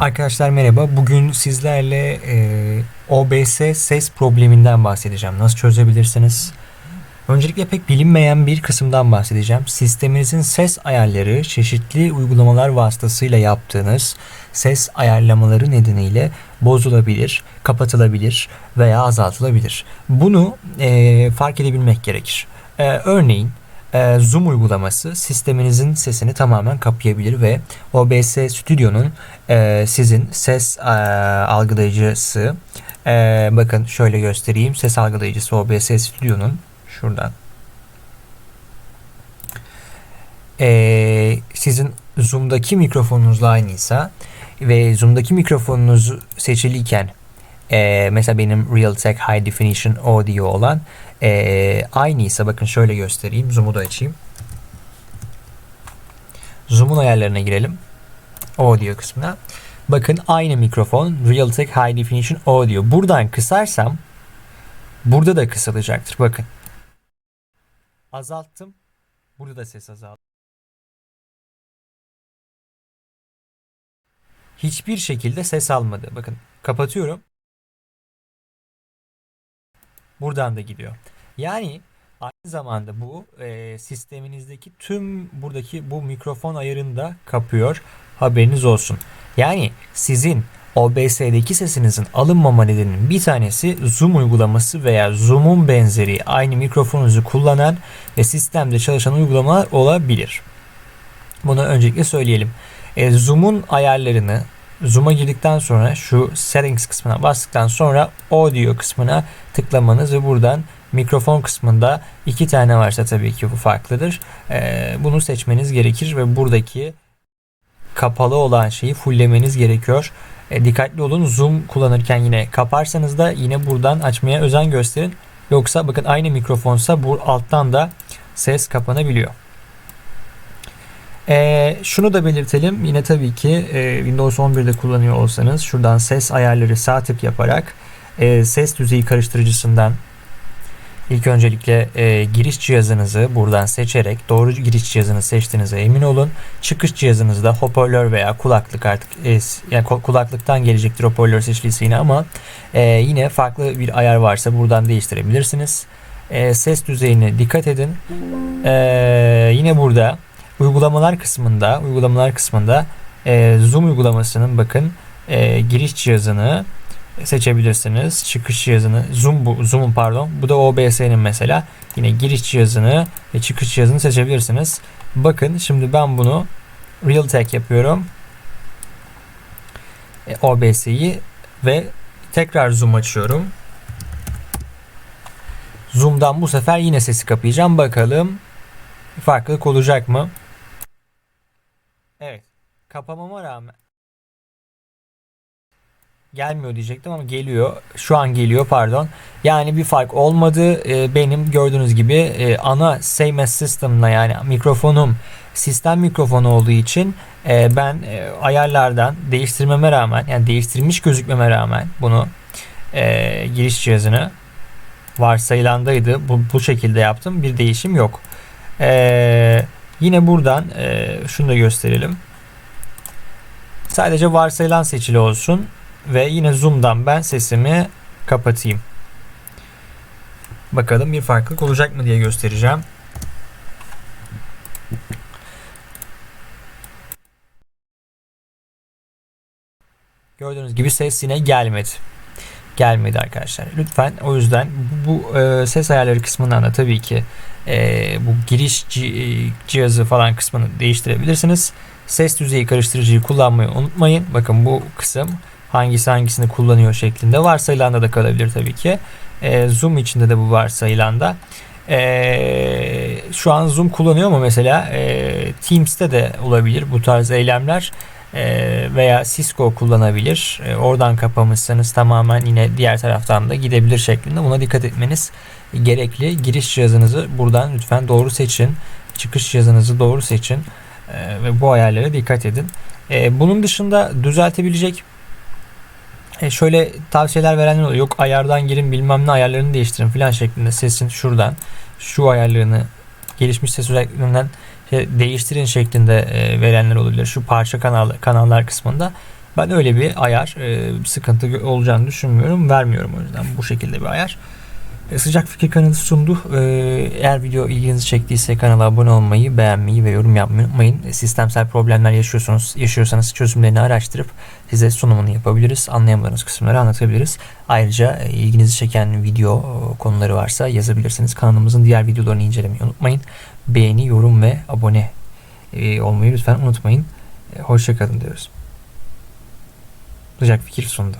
Arkadaşlar merhaba. Bugün sizlerle e, OBS ses probleminden bahsedeceğim. Nasıl çözebilirsiniz? Öncelikle pek bilinmeyen bir kısımdan bahsedeceğim. Sisteminizin ses ayarları çeşitli uygulamalar vasıtasıyla yaptığınız ses ayarlamaları nedeniyle bozulabilir, kapatılabilir veya azaltılabilir. Bunu e, fark edebilmek gerekir. E, örneğin e, Zoom uygulaması sisteminizin sesini tamamen kapayabilir ve OBS Studio'nun e, sizin ses e, algılayıcısı e, bakın şöyle göstereyim ses algılayıcısı OBS Studio'nun şuradan. Sizin Zoom'daki mikrofonunuzla aynıysa ve Zoom'daki mikrofonunuz seçiliyken e, mesela benim Realtek High Definition Audio olan e, aynıysa bakın şöyle göstereyim. Zoom'u da açayım. Zoom'un ayarlarına girelim. Audio kısmına. Bakın aynı mikrofon Realtek High Definition Audio. Buradan kısarsam burada da kısalacaktır. Bakın. Azalttım. Burada da ses azaldı. Hiçbir şekilde ses almadı. Bakın kapatıyorum. Buradan da gidiyor. Yani aynı zamanda bu e, sisteminizdeki tüm buradaki bu mikrofon ayarını da kapıyor. Haberiniz olsun. Yani sizin OBS'deki sesinizin alınmama nedeninin bir tanesi Zoom uygulaması veya Zoom'un benzeri aynı mikrofonunuzu kullanan ve sistemde çalışan uygulama olabilir. Bunu öncelikle söyleyelim. E, Zoom'un ayarlarını Zoom'a girdikten sonra şu settings kısmına bastıktan sonra audio kısmına tıklamanız ve buradan mikrofon kısmında iki tane varsa tabii ki bu farklıdır. Ee, bunu seçmeniz gerekir ve buradaki kapalı olan şeyi fulllemeniz gerekiyor. E, dikkatli olun zoom kullanırken yine kaparsanız da yine buradan açmaya özen gösterin. Yoksa bakın aynı mikrofonsa bu alttan da ses kapanabiliyor. E, şunu da belirtelim. Yine tabii ki e, Windows 11'de kullanıyor olsanız şuradan ses ayarları sağ tık yaparak e, ses düzeyi karıştırıcısından ilk öncelikle e, giriş cihazınızı buradan seçerek doğru giriş cihazını seçtiğinize emin olun. Çıkış cihazınızda hoparlör veya kulaklık artık e, yani kulaklıktan gelecektir hoparlör seçiliyse yine ama e, yine farklı bir ayar varsa buradan değiştirebilirsiniz. E, ses düzeyine dikkat edin. E, yine burada uygulamalar kısmında uygulamalar kısmında e, Zoom uygulamasının bakın e, giriş cihazını seçebilirsiniz. Çıkış cihazını Zoom bu Zoom'un pardon. Bu da OBS'nin mesela. Yine giriş cihazını ve çıkış cihazını seçebilirsiniz. Bakın şimdi ben bunu Realtek yapıyorum. E, OBS'yi ve tekrar Zoom açıyorum. Zoom'dan bu sefer yine sesi kapayacağım. Bakalım farklılık olacak mı? Evet. Kapamama rağmen gelmiyor diyecektim ama geliyor. Şu an geliyor pardon. Yani bir fark olmadı. E, benim gördüğünüz gibi e, ana same system'la yani mikrofonum sistem mikrofonu olduğu için e, ben e, ayarlardan değiştirmeme rağmen yani değiştirmiş gözükmeme rağmen bunu giriş cihazını varsayılandaydı. Bu, bu şekilde yaptım. Bir değişim yok. E, yine buradan e, şunu da gösterelim. Sadece varsayılan seçili olsun. Ve yine zoom'dan ben sesimi kapatayım. Bakalım bir farklılık olacak mı diye göstereceğim. Gördüğünüz gibi ses yine gelmedi. Gelmedi arkadaşlar. Lütfen o yüzden bu, e, ses ayarları kısmından da tabii ki e, bu giriş cihazı falan kısmını değiştirebilirsiniz. Ses düzeyi karıştırıcıyı kullanmayı unutmayın. Bakın bu kısım hangisi hangisini kullanıyor şeklinde varsayılanda da kalabilir tabii ki. E, Zoom içinde de bu varsayılanda. E, şu an Zoom kullanıyor mu mesela e, Teams'te de olabilir bu tarz eylemler e, veya Cisco kullanabilir. E, oradan kapamışsanız tamamen yine diğer taraftan da gidebilir şeklinde. Buna dikkat etmeniz gerekli. Giriş cihazınızı buradan lütfen doğru seçin. Çıkış cihazınızı doğru seçin. E, ve bu ayarlara dikkat edin. Bunun dışında düzeltebilecek e şöyle tavsiyeler verenler oluyor. Yok ayardan girin bilmem ne ayarlarını değiştirin filan şeklinde sesin şuradan şu ayarlarını gelişmiş ses özelliklerinden değiştirin şeklinde e, verenler olabilir. Şu parça kanal kanallar kısmında. Ben öyle bir ayar e, sıkıntı olacağını düşünmüyorum. Vermiyorum o yüzden bu şekilde bir ayar. E, Sıcak Fikir kanalı sundu. E, Eğer video ilginizi çektiyse kanala abone olmayı, beğenmeyi ve yorum yapmayı unutmayın. E, Sistemsel problemler yaşıyorsunuz, yaşıyorsanız çözümlerini araştırıp size sunumunu yapabiliriz. Anlayamadığınız kısımları anlatabiliriz. Ayrıca ilginizi çeken video konuları varsa yazabilirsiniz. Kanalımızın diğer videolarını incelemeyi unutmayın. Beğeni, yorum ve abone olmayı lütfen unutmayın. Hoşçakalın diyoruz. Sıcak Fikir sundu.